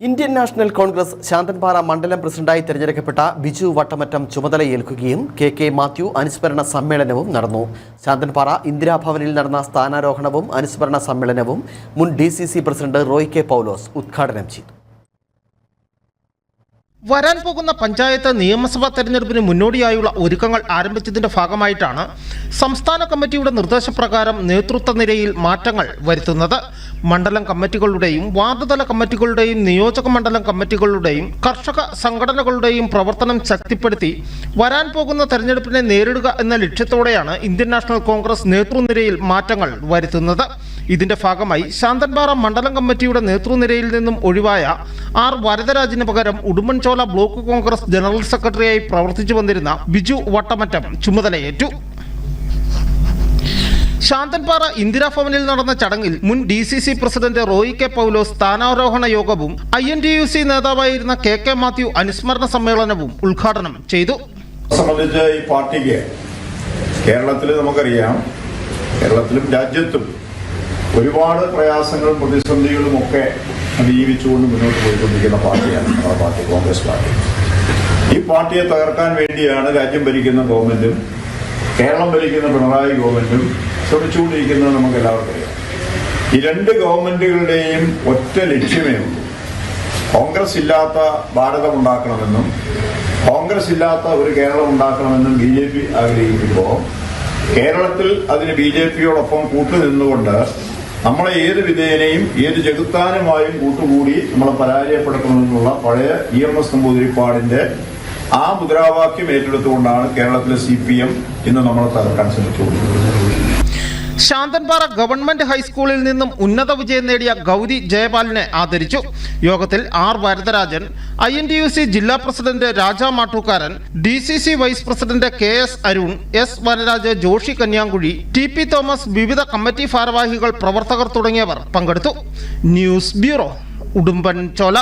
Indian national Congress Santhanpara മണ്ഡലം പ്രസിഡന്റായി തിരഞ്ഞെടുക്കപ്പെട്ട ബിജു വട്ടമറ്റം ചുമതലയേൽക്കുകയും കെ കെ മാത്യു അനുസ്മരണ സമ്മേളനവും നടന്നു. ശാന്തൻപാറ ഇന്ദിരാഭവനിൽ നടന്ന സ്ഥാനാരോഹണവും അനുസ്മരണ സമ്മേളനവും മുൻ D C C president Roy K Paulose ഉദ്ഘാടനം ചെയ്തു. വരാൻ പോകുന്ന പഞ്ചായത്ത് നിയമസഭാ തെരഞ്ഞെടുപ്പിന് മുന്നോടിയായുള്ള ഒരുക്കങ്ങൾ ആരംഭിച്ചതിന്റെ ഭാഗമായിട്ടാണ് സംസ്ഥാന കമ്മിറ്റിയുടെ നിർദ്ദേശപ്രകാരം നേതൃത്വ നിരയിൽ മാറ്റങ്ങൾ വരുത്തുന്നത്. മണ്ഡലം കമ്മിറ്റികളുടെയും വാർഡുതല കമ്മിറ്റികളുടെയും നിയോജക മണ്ഡലം കമ്മിറ്റികളുടെയും കർഷക സംഘടനകളുടെയും പ്രവർത്തനം ശക്തിപ്പെടുത്തി വരാൻ പോകുന്ന തെരഞ്ഞെടുപ്പിനെ നേരിടുക എന്ന ലക്ഷ്യത്തോടെയാണ് ഇന്ത്യൻ നാഷണൽ കോൺഗ്രസ് നേതൃനിരയിൽ മാറ്റങ്ങൾ വരുത്തുന്നത്. ഇതിന്റെ ഭാഗമായി ശാന്തൻപാറ മണ്ഡലം കമ്മിറ്റിയുടെ നേതൃനിരയിൽ നിന്നും ഒഴിവായ ആർ വരദരാജിന് പകരം ഉടുമ്പൻചോല ബ്ലോക്ക് കോൺഗ്രസ് ജനറൽ സെക്രട്ടറിയായി പ്രവർത്തിച്ചു വന്നിരുന്ന ബിജു വട്ടമറ്റം ചുമതലയേറ്റു. ശാന്തൻപാറ ഇന്ദിരാഭവനിൽ നടന്ന ചടങ്ങിൽ മുൻ D C C president Roy K Paulose സ്ഥാനാരോഹണ യോഗവും I N T U C നേതാവായിരുന്ന കെ കെ മാത്യു അനുസ്മരണ സമ്മേളനവും ഉദ്ഘാടനം ചെയ്തു. സംബന്ധിച്ച് ഈ പാർട്ടിക്ക് കേരളത്തിൽ നമുക്കറിയാം കേരളത്തിലും രാജ്യത്തും ഒരുപാട് പ്രയാസങ്ങളും പ്രതിസന്ധികളും ഒക്കെ അതിജീവിച്ചുകൊണ്ട് മുന്നോട്ട് പോയിക്കൊണ്ടിരിക്കുന്ന പാർട്ടിയാണ് നമ്മുടെ പാർട്ടി കോൺഗ്രസ് പാർട്ടി. ഈ പാർട്ടിയെ തകർക്കാൻ വേണ്ടിയാണ് രാജ്യം ഭരിക്കുന്ന ഗവൺമെന്റും കേരളം ഭരിക്കുന്ന പിണറായി ഗവൺമെന്റും ശ്രമിച്ചുകൊണ്ടിരിക്കുന്നത് നമുക്ക് എല്ലാവർക്കും അറിയാം. ഈ രണ്ട് ഗവൺമെന്റുകളുടെയും ഒറ്റ ലക്ഷ്യമേ ഉള്ളൂ. കോൺഗ്രസ് ഇല്ലാത്ത ഭാരതം ഉണ്ടാക്കണമെന്നും കോൺഗ്രസ് ഇല്ലാത്ത ഒരു കേരളം ഉണ്ടാക്കണമെന്നും ബി ജെ പി ആഗ്രഹിക്കുമ്പോൾ കേരളത്തിൽ അതിന് ബി ജെ പിയോടൊപ്പം കൂട്ടുനിന്നുകൊണ്ട് നമ്മളെ ഏത് വിധേയനെയും ഏത് ജഗത്താനുമായും കൂട്ടുകൂടി നമ്മളെ പരാജയപ്പെടുത്തണമെന്നുള്ള പഴയ ഇ എം എസ് നമ്പൂതിരിപ്പാടിന്റെ ആ മുദ്രാവാക്യം ഏറ്റെടുത്തുകൊണ്ടാണ് കേരളത്തിലെ സി പി എം ഇന്ന് നമ്മളെ തകർക്കാൻ ശ്രമിച്ചുകൊണ്ടിരിക്കുന്നത് ശാന്തൻപാറ ഗവൺമെന്റ് ഹൈസ്കൂളിൽ നിന്നും ഉന്നത വിജയം നേടിയ ഗൗരി ജയപാലിനെ ആദരിച്ചു. യോഗത്തിൽ R Varadarajan I N U C ജില്ലാ president Raja Mattookkaran D C C vice president K S Arun S Vanaraj Joshy Kanyankuzhi T P Thomas വിവിധ കമ്മിറ്റി ഭാരവാഹികൾ പ്രവർത്തകർ തുടങ്ങിയവർ പങ്കെടുത്തു. ന്യൂസ് ബ്യൂറോ ഉടുമ്പൻ ചോല